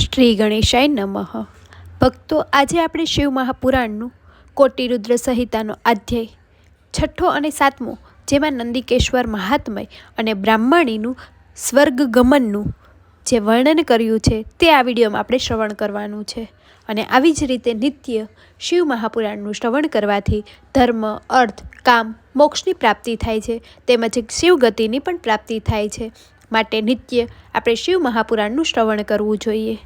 શ્રી ગણેશાય નમઃ. ભક્તો, આજે આપણે શિવ મહાપુરાણનું કોટિરુદ્ર સંહિતાનો અધ્યાય છઠ્ઠો અને સાતમો, જેમાં નંદિકેશ્વર મહાત્મય અને બ્રાહ્મણીનું સ્વર્ગ ગમનનું જે વર્ણન કર્યું છે, તે આ વિડીયોમાં આપણે શ્રવણ કરવાનું છે. અને આવી જ રીતે નિત્ય શિવ મહાપુરાણનું શ્રવણ કરવાથી ધર્મ, અર્થ, કામ, મોક્ષની પ્રાપ્તિ થાય છે, તેમજ શિવગતિની પણ પ્રાપ્તિ થાય છે. માટે નિત્ય આપણે શિવ મહાપુરાણનું શ્રવણ કરવું જોઈએ.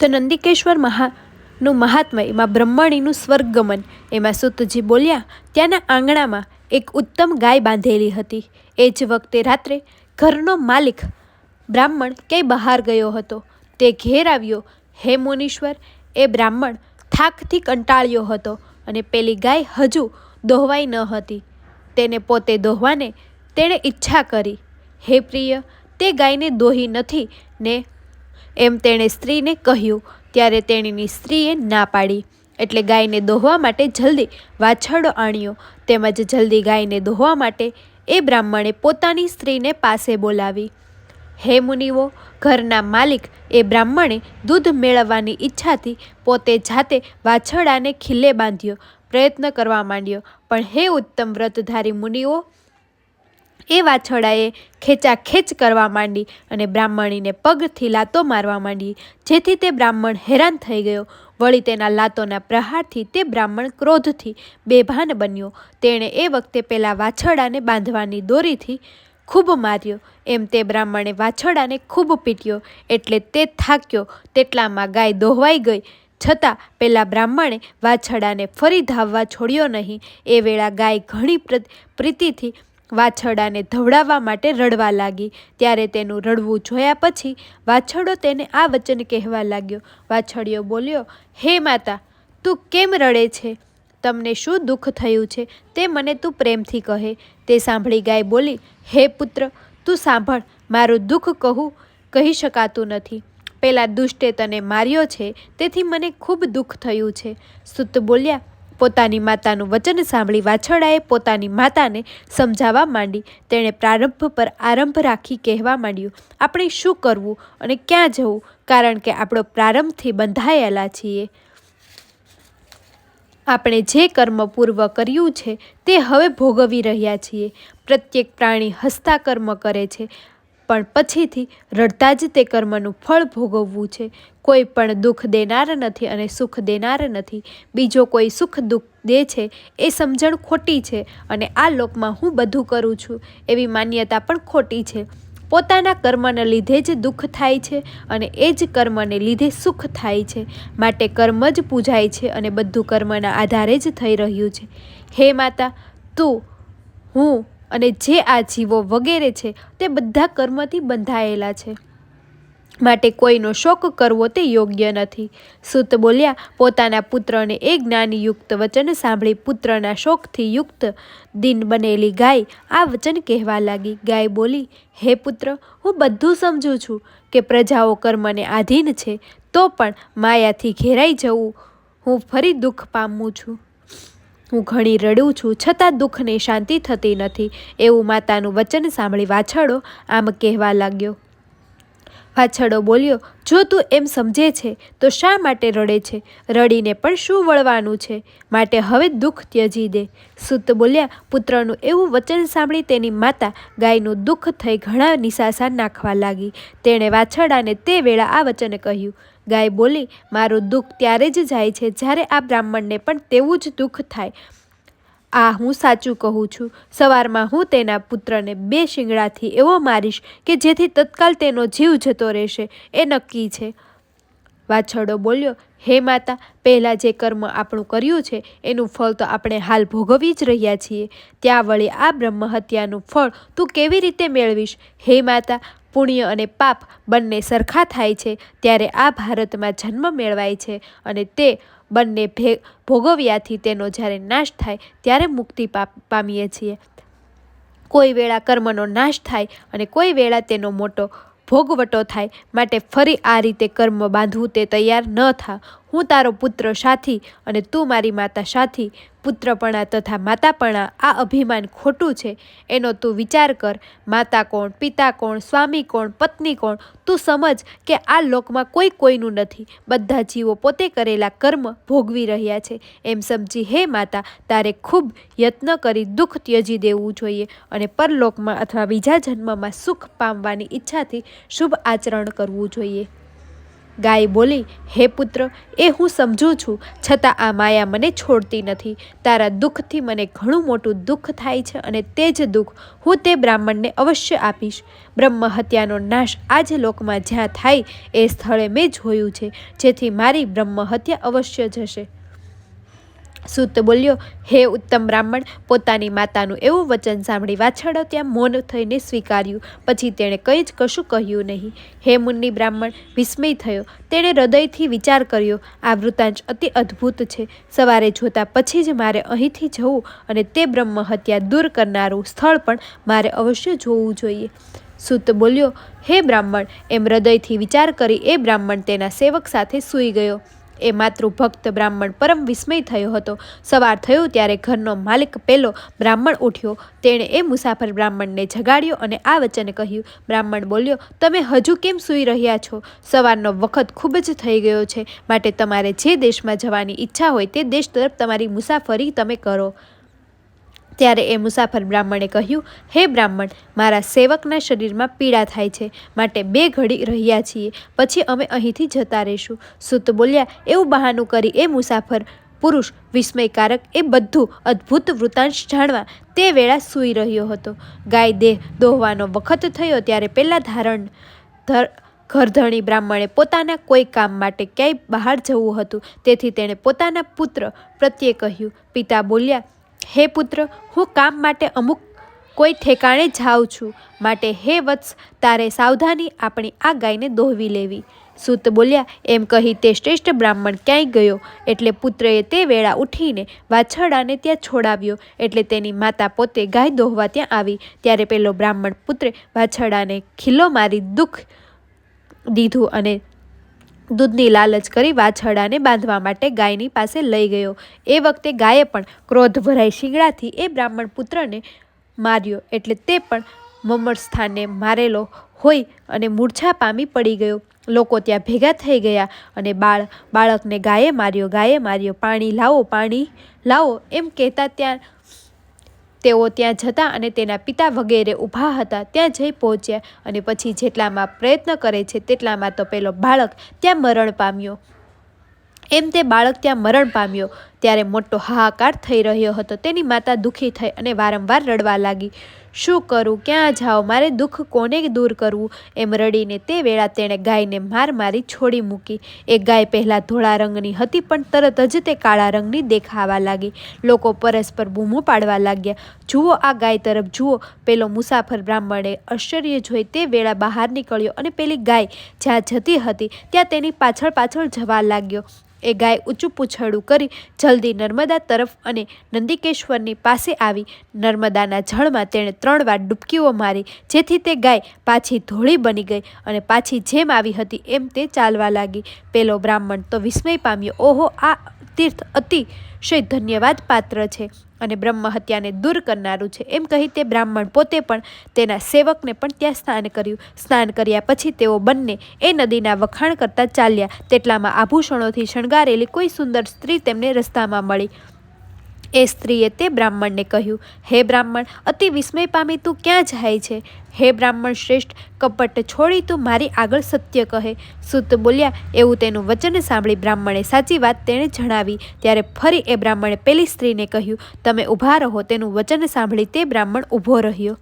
તો નંદિકેશ્વર મહાનું મહાત્મય એમાં બ્રહ્મણીનું સ્વર્ગગમન એમાં સુતજી બોલ્યા, ત્યાંના આંગણામાં એક ઉત્તમ ગાય બાંધેલી હતી. એ જ વખતે રાત્રે ઘરનો માલિક બ્રાહ્મણ ક્યાંય બહાર ગયો હતો. તે ઘેર આવ્યો. હે મુનીશ્વર, એ બ્રાહ્મણ થાકથી કંટાળ્યો હતો અને પેલી ગાય હજુ દોહવાઈ ન હતી. તેને પોતે દોહવાને તેણે ઈચ્છા કરી. હે પ્રિય, તે ગાયને દોહી નથી ને એમ તેણે સ્ત્રીને કહ્યું, ત્યારે તેણીની સ્ત્રીએ ના પાડી. એટલે ગાયને દોહવા માટે જલ્દી વાછરડો આણ્યો. તેમજ જલ્દી ગાયને દોહવા માટે એ બ્રાહ્મણે પોતાની સ્ત્રીને પાસે બોલાવી. હે મુનિવો, ઘરના માલિક એ બ્રાહ્મણે દૂધ મેળવવાની ઈચ્છાથી પોતે જાતે વાછરડાને ખીલે બાંધ્યો. પ્રયત્ન કરવા માંડ્યો. પણ હે ઉત્તમ વ્રતધારી મુનિઓ એ વાછરડાએ ખેંચાખેંચ કરવા માંડી અને બ્રાહ્મણીને પગથી લાતો મારવા માંડી. જેથી તે બ્રાહ્મણ હેરાન થઈ ગયો. વળી તેના લાતોના પ્રહારથી તે બ્રાહ્મણ ક્રોધથી બેભાન બન્યો. તેણે એ વખતે પેલા વાછરડાને બાંધવાની દોરીથી ખૂબ માર્યો. એમ તે બ્રાહ્મણે વાછરડાને ખૂબ પીટ્યો. એટલે તે થાક્યો. તેટલામાં ગાય દોહવાઈ ગઈ. છતાં પેલા બ્રાહ્મણે વાછરડાને ફરી ધાવવા છોડ્યો નહીં. એ વેળા ગાય ઘણી પ્રીતિથી વાછરડાને ધવડાવવા માટે રડવા લાગી. ત્યારે તેનું રડવું જોયા પછી વાછરડો તેને આ વચન કહેવા લાગ્યો. વાછરડિયો બોલ્યો, હે માતા, તું કેમ રડે છે? તમને શું દુઃખ થયું છે? તે મને તું પ્રેમથી કહે. તે સાંભળી ગાય બોલી, હે પુત્ર, તું સાંભળ, મારું દુઃખ કહું, કહી શકાતું નથી. પેલા દુષ્ટે તને માર્યો છે, તેથી મને ખૂબ દુઃખ થયું છે. સુત બોલ્યા પોતાની માતાનું વચન સાંભળી વાછરડાએ પોતાની માતાને સમજાવવા માંડી. તેણે પ્રારંભ પર આરંભ રાખી કહેવા માંડ્યું, આપણે શું કરવું અને ક્યાં જવું? કારણ કે આપણો પ્રારંભથી બંધાયેલા છીએ. આપણે જે કર્મ પૂર્વ કર્યું છે તે હવે ભોગવી રહ્યા છીએ. પ્રત્યેક પ્રાણી હસ્તા કર્મ કરે છે. પણ પછીથી રડતા જ તે કર્મનું ફળ ભોગવવું છે. કોઈ પણ દુઃખ દેનાર નથી અને સુખ દેનાર નથી. બીજો કોઈ સુખ દુઃખ દે છે એ સમજણ ખોટી છે અને આ લોકમાં હું બધું કરું છું. એવી માન્યતા પણ ખોટી છે. પોતાના કર્મને લીધે જ દુઃખ થાય છે અને એ જ કર્મને લીધે સુખ થાય છે. માટે કર્મ જ પૂજાય છે અને બધું કર્મના આધારે જ થઈ રહ્યું છે. હે માતા, તું, હું અને જે આ જીવો વગેરે છે, તે બધા કર્મથી બંધાયેલા છે. માટે કોઈનો શોક કરવો તે યોગ્ય નથી. સુત બોલ્યા, પોતાના પુત્રને એ જ્ઞાનયુક્ત વચન સાંભળી પુત્રના શોકથી યુક્ત દિન બનેલી ગાય આ વચન કહેવા લાગી. ગાય બોલી, હે પુત્ર, હું બધું સમજું છું કે પ્રજાઓ કર્મને આધીન છે, તો પણ માયાથી ઘેરાઈ જવું. હું ફરી દુઃખ પામું છું. હું ઘણી રડું છું, છતાં દુઃખને શાંતિ થતી નથી. એવું માતાનું વચન સાંભળી વાછડો આમ કહેવા લાગ્યો. વાછડો બોલ્યો, જો તું એમ સમજે છે, તો શા માટે રડે છે? રડીને પણ શું વળવાનું છે? માટે હવે દુઃખ ત્યજી દે. સુત બોલ્યા, પુત્રનું એવું વચન સાંભળી તેની માતા ગાયનું દુઃખ થઈ ઘણા નિશાસા નાખવા લાગી. તેણે વાછડાને તે વેળા આ વચન કહ્યું ગાય બોલી, મારું દુઃખ ત્યારે જ જાય છે જ્યારે આ બ્રાહ્મણને પણ તેવું જ દુઃખ થાય. આ હું સાચું કહું છું. સવારમાં હું તેના પુત્રને બે શિંગડાથી એવો મારીશ કે જેથી તત્કાલ તેનો જીવ જતો રહેશે. એ નક્કી છે. વાછરડો બોલ્યો, હે માતા, પહેલાં જે કર્મ આપણું કર્યું છે, એનું ફળ તો આપણે હાલ ભોગવી જ રહ્યા છીએ. ત્યાં વળી આ બ્રહ્મ હત્યાનું ફળ તું કેવી રીતે મેળવીશ? હે માતા પુણ્ય અને પાપ બંને સરખા થાય છે, ત્યારે આ ભારતમાં જન્મ મેળવાય છે અને તે બંને ભે, ભોગવ્યાથી તેનો જ્યારે નાશ થાય, ત્યારે મુક્તિ પામીએ છીએ. કોઈ વેળા કર્મનો નાશ થાય અને કોઈ વેળા તેનો મોટો ભોગવટો થાય, માટે ફરી આ રીતે કર્મ બાંધવું તે તૈયાર ન થા. હું તારો પુત્ર સાથી અને તું મારી માતા સાથી, પુત્રપણા તથા માતાપણા, આ અભિમાન ખોટું છે. એનો તું વિચાર કર, માતા કોણ, પિતા કોણ, સ્વામી કોણ, પત્ની કોણ? તું સમજ કે આ લોકમાં કોઈ કોઈનું નથી. બધા જીવો પોતે કરેલા કર્મ ભોગવી રહ્યા છે. એમ સમજી, હે માતા, તારે ખૂબ યત્ન કરી દુઃખ ત્યજી દેવું જોઈએ અને પરલોકમાં અથવા બીજા જન્મમાં સુખ પામવાની ઈચ્છાથી શુભ આચરણ કરવું જોઈએ. ગાય બોલી, હે પુત્ર, એ હું સમજું છું, છતાં આ માયા મને છોડતી નથી. તારા દુઃખથી મને ઘણું મોટું દુઃખ થાય છે અને તે જ દુઃખ હું તે બ્રાહ્મણને અવશ્ય આપીશ. બ્રહ્મ હત્યાનો નાશ આજ લોકમાં જ્યાં થાય એ સ્થળે મેં જોયું છે, જેથી મારી બ્રહ્મ હત્યા અવશ્ય જશે. સૂત બોલ્યો, હે ઉત્તમ બ્રાહ્મણ, પોતાની માતાનું એવું વચન સાંભળી વાછરડો ત્યાં મૌન થઈને સ્વીકાર્યું. પછી તેણે કંઈ જ કશું કહ્યું નહીં. હે મુન્ની બ્રાહ્મણ, વિસ્મય થયો. તેણે હૃદયથી વિચાર કર્યો, આ વૃતાંશ અતિ અદ્ભુત છે. સવારે જોતા પછી જ મારે અહીંથી જવું અને તે બ્રહ્મ હત્યા દૂર કરનારું સ્થળ પણ મારે અવશ્ય જોવું જોઈએ. સૂત બોલ્યો, હે બ્રાહ્મણ, એમ હૃદયથી વિચાર કરી એ બ્રાહ્મણ તેના સેવક સાથે સૂઈ ગયો. એ માતૃભક્ત બ્રાહ્મણ પરમ વિસ્મય થયો હતો. સવાર થયું ત્યારે ઘરનો માલિક પેલો બ્રાહ્મણ ઉઠ્યો. તેણે એ મુસાફર બ્રાહ્મણને જગાડ્યો અને આ વચન કહ્યું, બ્રાહ્મણ બોલ્યો, તમે હજુ કેમ સૂઈ રહ્યા છો? સવારનો વખત ખૂબ જ થઈ ગયો છે. માટે તમારે જે દેશમાં જવાની ઈચ્છા હોય તે દેશ તરફ તમારી મુસાફરી તમે કરો. ત્યારે એ મુસાફર બ્રાહ્મણે કહ્યું, હે બ્રાહ્મણ, મારા સેવકના શરીરમાં પીડા થાય છે, માટે બે ઘડી રહ્યા છીએ, પછી અમે અહીંથી જતા રહીશું. સુત બોલ્યા, એવું બહાનું કરી એ મુસાફર, પુરુષ, વિસ્મયકારક એ બધું અદ્ભુત વૃતાંશ જાણવા તે વેળા સૂઈ રહ્યો હતો. ગાય દેહ દોહવાનો વખત થયો ત્યારે પહેલાં ધારણ ધર, ઘરધણી બ્રાહ્મણે પોતાના કોઈ કામ માટે ક્યાંય બહાર જવું હતું. તેથી તેણે પોતાના પુત્ર પ્રત્યે કહ્યું, પિતા બોલ્યા હે પુત્ર, હું કામ માટે અમુક કોઈ ઠેકાણે જાઉં છું. માટે હે વત્સ, તારે સાવધાની આપણી આ ગાયને દોહવી લેવી. સૂત બોલ્યા, એમ કહી તે શ્રેષ્ઠ બ્રાહ્મણ ક્યાંય ગયો? એટલે પુત્રએ તે વેળા ઉઠીને વાછરડાને ત્યાં છોડાવ્યો. એટલે તેની માતા પોતે ગાય દોહવા ત્યાં આવી. ત્યારે પેલો બ્રાહ્મણ પુત્રે વાછરડાને ખીલ્લો મારી દુઃખ દીધું અને દૂધની લાલચ કરી વાછરડાને બાંધવા માટે ગાયની પાસે લઈ ગયો. એ વખતે ગાયે પણ ક્રોધ ભરાઈ શિંગડાથી એ બ્રાહ્મણ પુત્રને માર્યો એટલે તે પણ મમર સ્થાને મારેલો હોય અને મૂર્છા પામી પડી ગયો. લોકો ત્યાં ભેગા થઈ ગયા અને બાળ, બાળકને ગાયે માર્યો ગાયે માર્યો, પાણી લાવો પાણી લાવો એમ કહેતા ત્યાં તેઓ ત્યાં જતા અને તેના પિતા વગેરે ઊભા હતા, ત્યાં જઈ પહોંચ્યા અને પછી જેટલામાં પ્રયત્ન કરે છે તેટલામાં તો પેલો બાળક ત્યાં મરણ પામ્યો. એમ તે બાળક ત્યાં મરણ પામ્યો. ત્યારે મોટો હાહાકાર થઈ રહ્યો હતો. તેની માતા દુઃખી થઈ અને વારંવાર રડવા લાગી. શું કરું? ક્યાં જાઓ? મારે દુઃખ કોને દૂર કરવું? એમ રડીને તે વેળા તેણે ગાયને માર મારી છોડી મૂકી. એ ગાય પહેલાં ધોળા રંગની હતી, પણ તરત જ તે કાળા રંગની દેખાવા લાગી. લોકો પરસ્પર બૂમો પાડવા લાગ્યા. જુઓ આ ગાય તરફ, જુઓ. પેલો મુસાફર બ્રાહ્મણે આશ્ચર્ય જોઈ તે વેળા બહાર નીકળ્યો અને પેલી ગાય જ્યાં જતી હતી, ત્યાં તેની પાછળ પાછળ જવા લાગ્યો. એ ગાય ઊંચું પૂછડું કરી જલ્દી નર્મદા તરફ અને નંદિકેશ્વરની પાસે આવી. નર્મદાના જળમાં તેણે ત્રણ વાર ડૂબકીઓ મારી, જેથી તે ગાય પાછી ધોળી બની ગઈ અને પાછી જેમ આવી હતી એમ તે ચાલવા લાગી. પેલો બ્રાહ્મણ તો વિસ્મય પામ્યો. ઓહો, આ તીર્થ અતિશય ધન્યવાદ પાત્ર છે અને બ્રહ્મ હત્યાને દૂર કરનારું છે. એમ કહી તે બ્રાહ્મણ પોતે પણ તેના સેવકને પણ ત્યાં સ્નાન કર્યું. સ્નાન કર્યા પછી તેઓ બંને એ નદીના વખાણ કરતા ચાલ્યા. તેટલામાં આભૂષણોથી શણગારેલી કોઈ સુંદર સ્ત્રી તેમને રસ્તામાં મળી. એ સ્ત્રીએ તે બ્રાહ્મણને કહ્યું, હે બ્રાહ્મણ, અતિ વિસ્મય પામી તું ક્યાં જાય છે? હે બ્રાહ્મણ શ્રેષ્ઠ, કપટ છોડી તું મારી આગળ સત્ય કહે. સુત બોલ્યા, એવું તેનું વચન સાંભળી બ્રાહ્મણે સાચી વાત તેણે જણાવી. ત્યારે ફરી એ બ્રાહ્મણે પેલી સ્ત્રીને કહ્યું, તમે ઊભા રહો. તેનું વચન સાંભળી તે બ્રાહ્મણ ઊભો રહ્યો.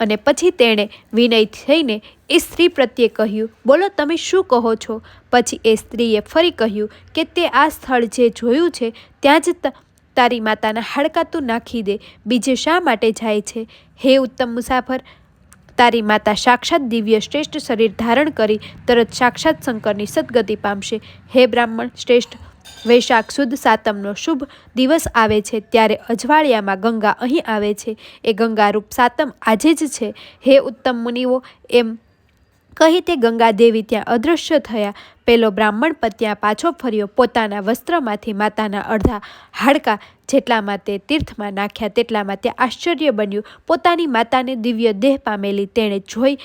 અને પછી તેણે વિનય થઈને એ સ્ત્રી પ્રત્યે કહ્યું, બોલો, તમે શું કહો છો? પછી એ સ્ત્રીએ ફરી કહ્યું કે તે આ સ્થળ જે જોયું છે, ત્યાં જ તારી માતાના હાડકા તું નાખી દે. બીજે શા માટે જાય છે? હે ઉત્તમ મુસાફર, તારી માતા સાક્ષાત દિવ્ય શ્રેષ્ઠ શરીર ધારણ કરી તરત સાક્ષાત શંકરની સદગતિ પામશે. હે બ્રાહ્મણ, શ્રેષ્ઠ વૈશાખ સુદ સાતમનો શુભ દિવસ આવે છે ત્યારે અજવાળિયામાં ગંગા અહીં આવે છે. એ ગંગારૂપ સાતમ આજે જ છે. હે ઉત્તમ મુનિઓ, એમ કહી તે ગંગાદેવી ત્યાં અદૃશ્ય થયા. પેલો બ્રાહ્મણ પત્યા પાછો ફર્યો પોતાના વસ્ત્રમાંથી માતાના અડધા હાડકા જેટલામાં તે તીર્થમાં નાખ્યા તેટલામાં તે આશ્ચર્ય બન્યું. પોતાની માતાને દિવ્ય દેહ પામેલી તેણે જોઈ,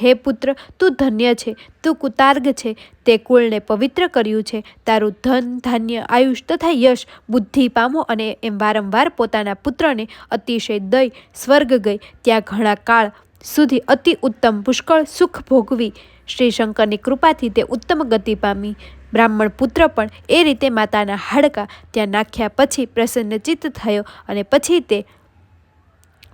હે પુત્ર, તું ધન્ય છે, તું કુતાર્ગ છે, તે કુળને પવિત્ર કર્યું છે, તારું ધન, ધાન્ય, આયુષ તથા યશ, બુદ્ધિ પામો અને એમ વારંવાર પોતાના પુત્રને અતિશય દય, સ્વર્ગ ગઈ, ત્યાં ઘણા કાળ સુધી અતિ ઉત્તમ પુષ્કળ સુખ ભોગવી શ્રી શંકરની કૃપાથી તે ઉત્તમ ગતિ પામી. બ્રાહ્મણ પુત્ર પણ એ રીતે માતાના હાડકા ત્યાં નાખ્યા પછી પ્રસન્નચિત્ત થયો અને પછી તે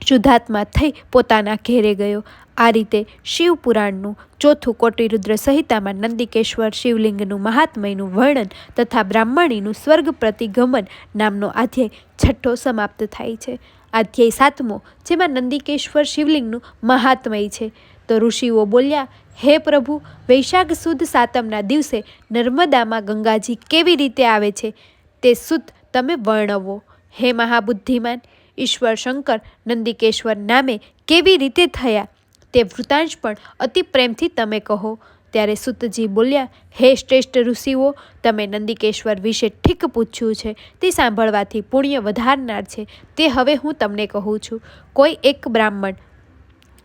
શુદ્ધાત્મા થઈ પોતાના ઘેરે ગયો. આ રીતે શિવ પુરાણનું ચોથું કોટિરુદ્ર સંહિતામાં નંદિકેશ્વર શિવલિંગનું મહાત્મયનું વર્ણન તથા બ્રાહ્મણીનું સ્વર્ગ પ્રતિગમન નામનો આધ્યાય છઠ્ઠો સમાપ્ત થાય છે. અધ્યાય સાતમો, જેમાં નંદિકેશ્વર શિવલિંગનું મહાત્મય છે. તો ઋષિઓ બોલ્યા, હે પ્રભુ, વૈશાખ સુદ સાતમના દિવસે નર્મદામાં ગંગાજી કેવી રીતે આવે છે? તે સુત તમે વર્ણવો. હે મહાબુદ્ધિમાન, ઈશ્વર શંકર નંદિકેશ્વર નામે કેવી રીતે થયા? તે વૃતાંશ પણ અતિ પ્રેમથી તમે કહો. ત્યારે સુતજી બોલ્યા, હે શ્રેષ્ઠ ઋષિઓ, તમે નંદિકેશ્વર વિશે ઠીક પૂછ્યું છે. તે સાંભળવાથી પુણ્ય વધારનાર છે. તે હવે હું તમને કહું છું. કોઈ એક બ્રાહ્મણ,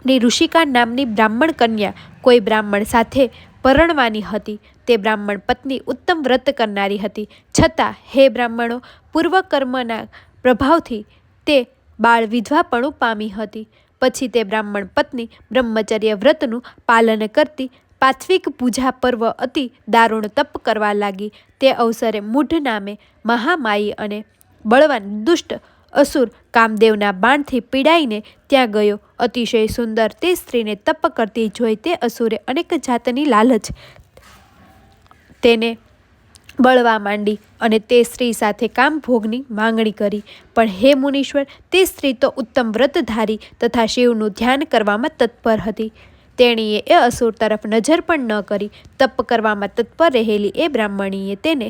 ની ઋષિકા નામની બ્રાહ્મણ કન્યા, કોઈ બ્રાહ્મણ સાથે પરણવાની હતી. તે બ્રાહ્મણ પત્ની ઉત્તમ વ્રત કરનારી હતી. છતાં, હે બ્રાહ્મણો, પૂર્વકર્મના પ્રભાવથી તે બાળ વિધવાપણું પામી હતી. પછી તે બ્રાહ્મણ પત્ની બ્રહ્મચર્ય વ્રતનું પાલન કરતી પાથવિક પૂજા પર્વ અતિ દારૂણ તપ કરવા લાગી. તે અવસરે મૂઢ નામે મહામાયી અને બળવાન દુષ્ટ અસુર કામદેવના બાણથી પીડાઈને ત્યાં ગયો. અતિશય સુંદર તે સ્ત્રીને તપ કરતી જોઈ તે અસુરે અનેક જાતની લાલચ તેને બળવા માંડી અને તે સ્ત્રી સાથે કામ ભોગની માંગણી કરી. પણ હે મુનીશ્વર, તે સ્ત્રી તો ઉત્તમ વ્રતધારી તથા શિવનું ધ્યાન કરવામાં તત્પર હતી. તેણીએ એ અસુર તરફ નજર પણ ન કરી, તપ કરવામાં તત્પર રહેલી એ બ્રાહ્મણીએ તેને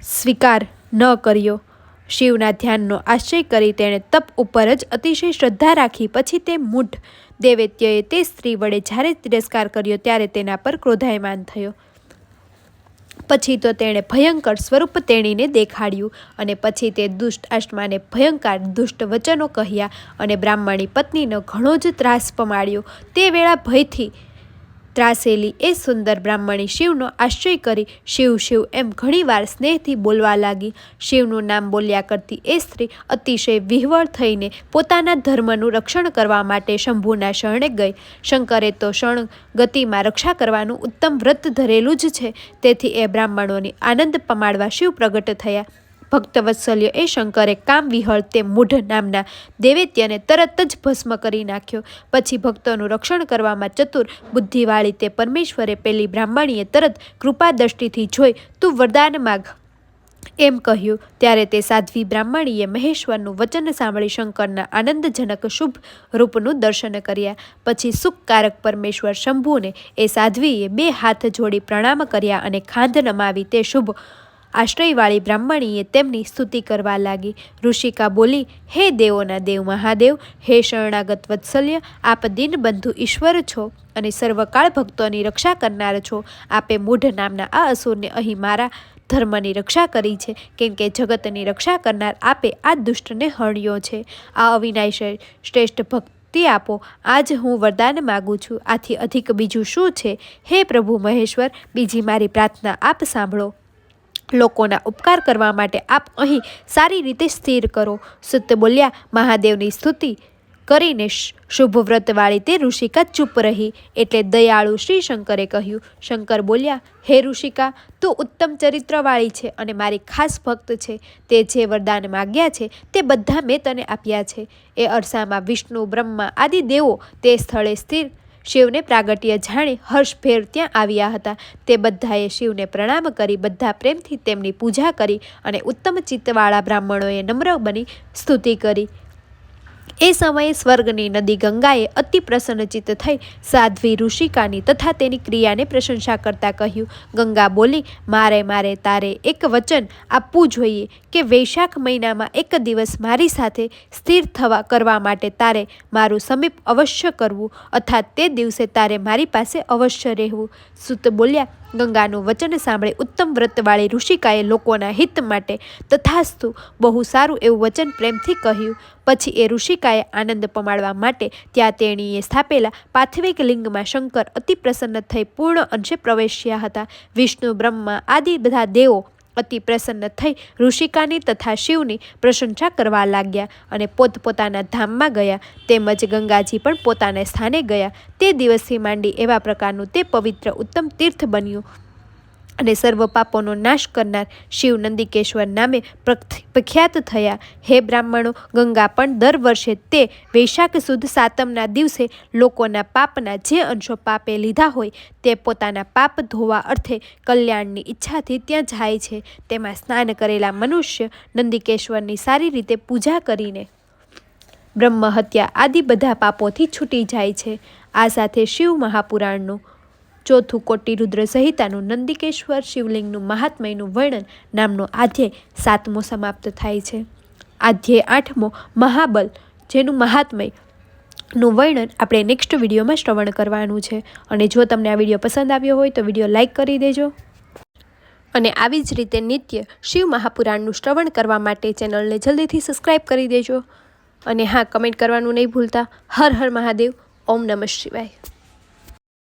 સ્વીકાર ન કર્યો. શિવના ધ્યાનનો આશ્રય કરી તેણે તપ ઉપર જ અતિશય શ્રદ્ધા રાખી, પછી તે મૂઢ દેવૈત્યએ તે સ્ત્રી વડે જ્યારે તિરસ્કાર કર્યો ત્યારે તેના પર ક્રોધાયમાન થયો. પછી તો તેણે ભયંકર સ્વરૂપ તેણીને દેખાડ્યું અને પછી તે દુષ્ટ આત્માને ભયંકર દુષ્ટ વચનો કહ્યા અને બ્રાહ્મણી પત્નીનો ઘણો જ ત્રાસ પમાડ્યો. તે વેળા ભયથી ત્રાસેલી એ સુંદર બ્રાહ્મણી શિવનો આશ્રય કરી શિવ શિવ એમ ઘણીવાર સ્નેહથી બોલવા લાગી. શિવનું નામ બોલ્યા કરતી એ સ્ત્રી અતિશય વિહવળ થઈને પોતાના ધર્મનું રક્ષણ કરવા માટે શંભુના શરણે ગઈ. શંકરે તો શરણ ગતિમાં રક્ષા કરવાનું ઉત્તમ વ્રત ધરેલું જ છે. તેથી એ બ્રાહ્મણોની આનંદ પમાડવા શિવ પ્રગટ થયા. ભક્તવત્સલ્ય એ શંકરે કામ વિહળ તે મૂઢ નામના દેવેત્યને તરત જ ભસ્મ કરી નાખ્યો. પછી ભક્તોનું રક્ષણ કરવામાં ચતુર બુદ્ધિવાળી તે પરમેશ્વરે પેલી બ્રાહ્મણીએ તરત કૃપા દ્રષ્ટિથી જોઈ, તું વરદાન માગ. એમ કહ્યું. ત્યારે તે સાધ્વી બ્રાહ્મણીએ મહેશ્વરનું વચન સાંભળી શંકરના આનંદજનક શુભ રૂપનું દર્શન કર્યા. પછી સુખકારક પરમેશ્વર શંભુને એ સાધ્વીએ બે હાથ જોડી પ્રણામ કર્યા અને ખાંધ નમાવી તે શુભ આશ્રયવાળી બ્રાહ્મણીએ તેમની સ્તુતિ કરવા લાગી. ઋષિકા બોલી, હે દેવોના દેવ મહાદેવ, હે શરણાગત વત્સલ્ય, આપ દીનબંધુ ઈશ્વર છો અને સર્વકાળ ભક્તોની રક્ષા કરનાર છો. આપે મૂઢ નામના આ અસુરને અહીં મારા ધર્મની રક્ષા કરી છે, કેમ કે જગતની રક્ષા કરનાર આપે આ દુષ્ટને હણ્યો છે. આ અવિનાશ શ્રેષ્ઠ ભક્તિ આપો. આજ હું વરદાન માગું છું. આથી અધિક બીજું શું છે? હે પ્રભુ મહેશ્વર, બીજી મારી પ્રાર્થના આપ સાંભળો. લોકોના ઉપકાર કરવા માટે આપ અહીં સારી રીતે સ્થિર કરો. સુત બોલ્યા, મહાદેવની સ્તુતિ કરીને શુભ વ્રતવાળી તે ઋષિકા ચૂપ રહી એટલે દયાળુ શ્રી શંકરે કહ્યું. શંકર બોલ્યા, હે ઋષિકા, તું ઉત્તમ ચરિત્રવાળી છે અને મારી ખાસ ભક્ત છે. તે જે વરદાન માગ્યા છે તે બધા મેં તને આપ્યા છે. એ અરસામાં વિષ્ણુ, બ્રહ્મા આદિ દેવો તે સ્થળે સ્થિર શિવને પ્રાગટ્ય જાણી હર્ષભેર ત્યાં આવ્યા હતા. તે બધાએ શિવને પ્રણામ કરી, બધા પ્રેમથી તેમની પૂજા કરી અને ઉત્તમ ચિત્તવાળા બ્રાહ્મણોએ નમ્ર બની સ્તુતિ કરી. એ સમયે સ્વર્ગની નદી ગંગાએ અતિ પ્રસન્નચિત્ત થઈ સાધ્વી ઋષિકાની તથા તેની ક્રિયાને પ્રશંસા કરતા કહ્યું, ગંગા બોલી, મારે મારે તારે એક વચન આપવું જોઈએ કે વૈશાખ મહિનામાં એક દિવસ મારી સાથે સ્થિર થવા કરવા માટે તારે મારું સમીપ અવશ્ય કરવું, અર્થાત તે દિવસે તારે મારી પાસે અવશ્ય રહેવું. સુત બોલ્યા ગંગાનું વચન સાંભળી ઉત્તમ વ્રતવાળી ઋષિકાએ લોકોના હિત માટે તથાસ્તુ બહુ સારું એવું વચન પ્રેમથી કહ્યું. પછી એ ઋષિકાએ આનંદ પમાડવા માટે ત્યાં તેણીએ સ્થાપેલા પાથવિક લિંગમાં શંકર અતિ પ્રસન્ન થઈ પૂર્ણ અંશે પ્રવેશ્યા હતા. વિષ્ણુ, બ્રહ્મા આદિ બધા દેવો અતિ પ્રસન્ન થઈ ઋષિકાની તથા શિવની પ્રશંસા કરવા લાગ્યા અને પોતપોતાના ધામમાં ગયા તેમજ ગંગાજી પણ પોતાના સ્થાને ગયા. તે દિવસથી માંડી એવા પ્રકારનું તે પવિત્ર ઉત્તમ તીર્થ બન્યું. અને સર્વ પાપોનો નાશ કરનાર શિવ નંદિકેશ્વર નામે પ્રખ્- પ્રખ્યાત થયા. હે બ્રાહ્મણો, ગંગા પણ દર વર્ષે તે વૈશાખ સુદ સાતમના દિવસે લોકોના પાપના જે અંશો પાપે લીધા હોય તે પોતાના પાપ ધોવા અર્થે કલ્યાણની ઈચ્છાથી ત્યાં જાય છે. તેમાં સ્નાન કરેલા મનુષ્ય નંદિકેશ્વરની સારી રીતે પૂજા કરીને બ્રહ્મહત્યા આદિ બધા પાપોથી છૂટી જાય છે. આ સાથે શિવ મહાપુરાણનું ચોથું કોટી રુદ્ર સંહિતાનું નંદિકેશ્વર શિવલિંગનું મહાત્મયનું વર્ણન નામનો અધ્યાય સાતમો સમાપ્ત થાય છે. અધ્યાય આઠમો મહાબલ, જેનું મહાત્મયનું વર્ણન આપણે નેક્સ્ટ વિડીયોમાં શ્રવણ કરવાનું છે. અને જો તમને આ વીડિયો પસંદ આવ્યો હોય તો વીડિયો લાઇક કરી દેજો. અને આવી જ રીતે નિત્ય શિવ મહાપુરાણનું શ્રવણ કરવા માટે ચેનલને જલ્દીથી સબસ્ક્રાઈબ કરી દેજો. અને હા કમેન્ટ કરવાનું નહીં ભૂલતા. હર હર મહાદેવ. ઓમ નમઃ શિવાય.